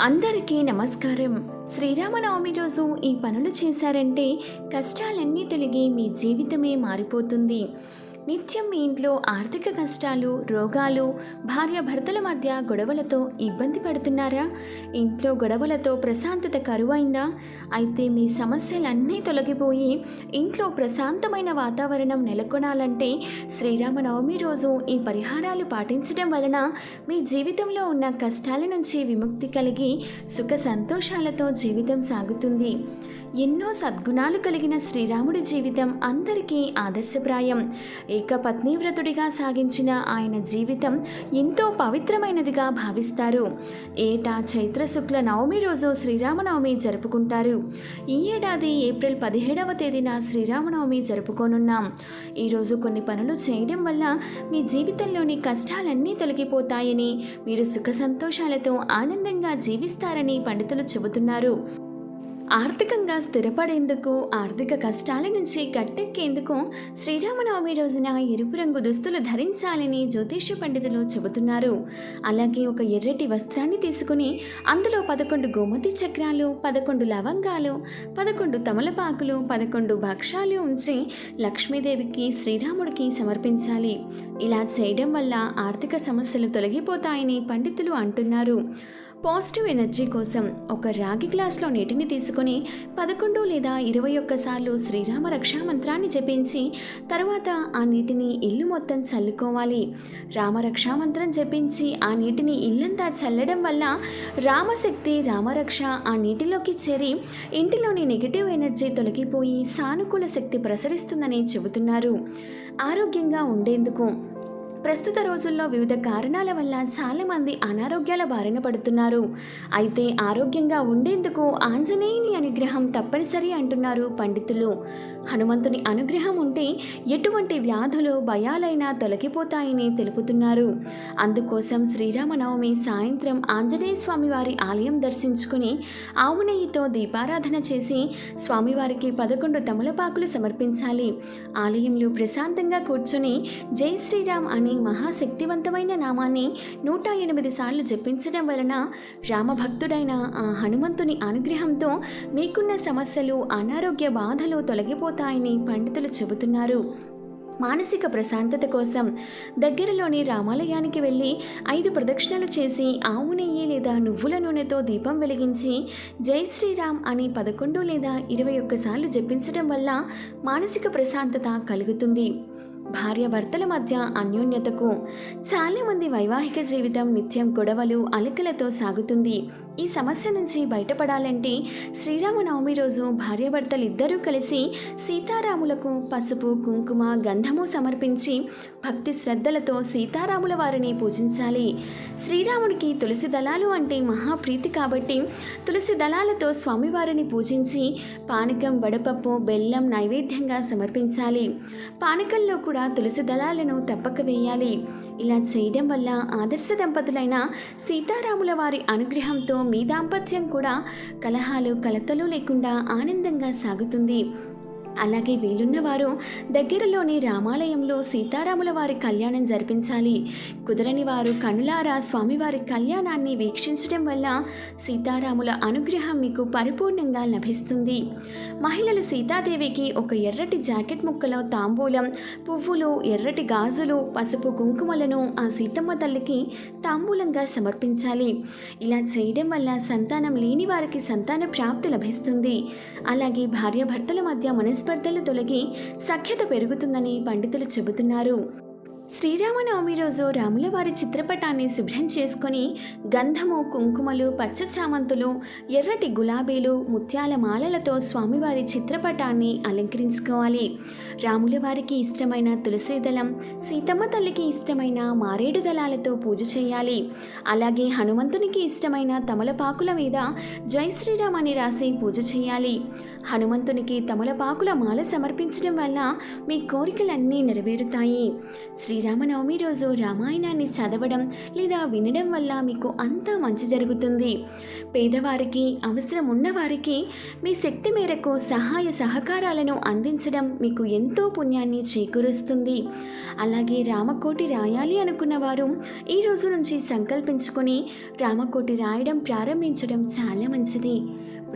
అందరికీ నమస్కారం. శ్రీరామనవమి రోజు ఈ పనులు చేశారంటే కష్టాలన్నీ తొలగి మీ జీవితమే మారిపోతుంది. నిత్యం మీ ఇంట్లో ఆర్థిక కష్టాలు రోగాలు భార్యాభర్తల మధ్య గొడవలతో ఇబ్బంది పడుతున్నారా? ఇంట్లో గొడవలతో ప్రశాంతత కరువైందా? అయితే మీ సమస్యలన్నీ తొలగిపోయి ఇంట్లో ప్రశాంతమైన వాతావరణం నెలకొనాలంటే శ్రీరామనవమి రోజు ఈ పరిహారాలు పాటించడం వలన మీ జీవితంలో ఉన్న కష్టాల నుంచి విముక్తి కలిగి సుఖ సంతోషాలతో జీవితం సాగుతుంది. ఎన్నో సద్గుణాలు కలిగిన శ్రీరాముడి జీవితం అందరికీ ఆదర్శప్రాయం. ఏకపత్నివ్రతుడిగా సాగించిన ఆయన జీవితం ఎంతో పవిత్రమైనదిగా భావిస్తారు. ఏటా చైత్ర శుక్ల నవమి రోజు శ్రీరామనవమి జరుపుకుంటారు. ఈ ఏడాది ఏప్రిల్ పదిహేడవ తేదీన శ్రీరామనవమి జరుపుకోనున్నాం. ఈరోజు కొన్ని పనులు చేయడం వల్ల మీ జీవితంలోని కష్టాలన్నీ తొలగిపోతాయని మీరు సుఖ సంతోషాలతో ఆనందంగా జీవిస్తారని పండితులు చెబుతున్నారు. ఆర్థికంగా స్థిరపడేందుకు ఆర్థిక కష్టాల నుంచి కట్టెక్కేందుకు శ్రీరామనవమి రోజున ఎరుపు రంగు దుస్తులు ధరించాలని జ్యోతిష్య పండితులు చెబుతున్నారు. అలాగే ఒక ఎర్రటి వస్త్రాన్ని తీసుకుని అందులో పదకొండు గోమతి చక్రాలు పదకొండు లవంగాలు పదకొండు తమలపాకులు పదకొండు భక్షాలు ఉంచి లక్ష్మీదేవికి శ్రీరాముడికి సమర్పించాలి. ఇలా చేయడం వల్ల ఆర్థిక సమస్యలు తొలగిపోతాయని పండితులు అంటున్నారు. పాజిటివ్ ఎనర్జీ కోసం ఒక రాగి గ్లాస్లో నీటిని తీసుకొని పదకొండు లేదా ఇరవై ఒక్కసార్లు శ్రీరామ రక్షా మంత్రాన్ని జపించి తర్వాత ఆ నీటిని ఇల్లు మొత్తం చల్లుకోవాలి. రామరక్షా మంత్రం జపించి ఆ నీటిని ఇల్లంతా చల్లడం వల్ల రామశక్తి రామరక్ష ఆ నీటిలోకి చేరి ఇంటిలోని నెగిటివ్ ఎనర్జీ తొలగిపోయి సానుకూల శక్తి ప్రసరిస్తుందని చెబుతున్నారు. ఆరోగ్యంగా ఉండేందుకు ప్రస్తుత రోజుల్లో వివిధ కారణాల వల్ల చాలామంది అనారోగ్యాల బారిన పడుతున్నారు. అయితే ఆరోగ్యంగా ఉండేందుకు ఆంజనేయుని అనుగ్రహం తప్పనిసరి అంటున్నారు పండితులు. హనుమంతుని అనుగ్రహం ఉంటే ఎటువంటి వ్యాధులు భయాలైనా తొలగిపోతాయని తెలుపుతున్నారు. అందుకోసం శ్రీరామనవమి సాయంత్రం ఆంజనేయ స్వామి వారి ఆలయం దర్శించుకుని ఆవునేయితో దీపారాధన చేసి స్వామివారికి పదకొండు తమలపాకులు సమర్పించాలి. ఆలయంలో ప్రశాంతంగా కూర్చొని జై శ్రీరామ్ అని మహాశక్తివంతమైన నామాన్ని నూట ఎనిమిది సార్లు జపించడం వలన రామభక్తుడైన ఆ హనుమంతుని అనుగ్రహంతో మీకున్న సమస్యలు అనారోగ్య బాధలు తొలగిపోతాయని పండితులు చెబుతున్నారు. మానసిక ప్రశాంతత కోసం దగ్గరలోని రామాలయానికి వెళ్ళి ఐదు ప్రదక్షిణలు చేసి ఆవు నెయ్యి లేదా నువ్వుల నూనెతో దీపం వెలిగించి జై శ్రీరామ్ అని పదకొండు లేదా ఇరవై ఒక్కసార్లు జపించడం వల్ల మానసిక ప్రశాంతత కలుగుతుంది. భార్యాభర్తల మధ్య అన్యోన్యతకు చాలామంది వైవాహిక జీవితం నిత్యం గొడవలు అలకలతో సాగుతుంది. ఈ సమస్య నుంచి బయటపడాలంటే శ్రీరామనవమి రోజు భార్యాభర్తలు ఇద్దరూ కలిసి సీతారాములకు పసుపు కుంకుమ గంధము సమర్పించి భక్తి శ్రద్ధలతో సీతారాముల వారిని పూజించాలి. శ్రీరాముడికి తులసి దళాలు అంటే మహాప్రీతి కాబట్టి తులసి దళాలతో స్వామివారిని పూజించి పానకం వడపప్పు బెల్లం నైవేద్యంగా సమర్పించాలి. పానకంలో కూడా తులసి దళాలను తప్పక వేయాలి. ఇలా చేయడం వల్ల ఆదర్శ దంపతులైన సీతారాముల వారి అనుగ్రహంతో మీ దాంపత్యం కూడా కలహాలు కలతలు లేకుండా ఆనందంగా సాగుతుంది. అలాగే వీలున్నవారు దగ్గరలోని రామాలయంలో సీతారాముల వారి కళ్యాణం జరిపించాలి. కుదరని వారు కనులారా స్వామివారి కళ్యాణాన్ని వీక్షించడం వల్ల సీతారాముల అనుగ్రహం మీకు పరిపూర్ణంగా లభిస్తుంది. మహిళలు సీతాదేవికి ఒక ఎర్రటి జాకెట్ ముక్కలో తాంబూలం పువ్వులు ఎర్రటి గాజులు పసుపు కుంకుమలను ఆ సీతమ్మ తల్లికి తాంబూలంగా సమర్పించాలి. ఇలా చేయడం వల్ల సంతానం లేని వారికి సంతాన ప్రాప్తి లభిస్తుంది. అలాగే భార్యాభర్తల మధ్య మనస్పర్ధలు తొలగి సఖ్యత పెరుగుతుందని పండితులు చెబుతున్నారు. శ్రీరామనవమి రోజు రాములవారి చిత్రపటాన్ని శుభ్రం చేసుకొని గంధము కుంకుమలు పచ్చ చామంతులు ఎర్రటి గులాబీలు ముత్యాల మాలలతో స్వామివారి చిత్రపటాన్ని అలంకరించుకోవాలి. రాములవారికి ఇష్టమైన తులసీదళం సీతమ్మ తల్లికి ఇష్టమైన మారేడు దళాలతో పూజ చేయాలి. అలాగే హనుమంతునికి ఇష్టమైన తమలపాకుల మీద జై శ్రీరామ్ అని రాసి పూజ చేయాలి. హనుమంతునికి తమలపాకుల మాల సమర్పించడం వల్ల మీ కోరికలన్నీ నెరవేరుతాయి. శ్రీరామనవమి రోజు రామాయణాన్ని చదవడం లేదా వినడం వల్ల మీకు అంతా మంచి జరుగుతుంది. పేదవారికి అవసరం ఉన్నవారికి మీ శక్తి మేరకు సహాయ సహకారాలను అందించడం మీకు ఎంతో పుణ్యాన్ని చేకూరుస్తుంది. అలాగే రామకోటి రాయాలి అనుకున్న వారు ఈ రోజు నుంచి సంకల్పించుకొని రామకోటి రాయడం ప్రారంభించడం చాలా మంచిది.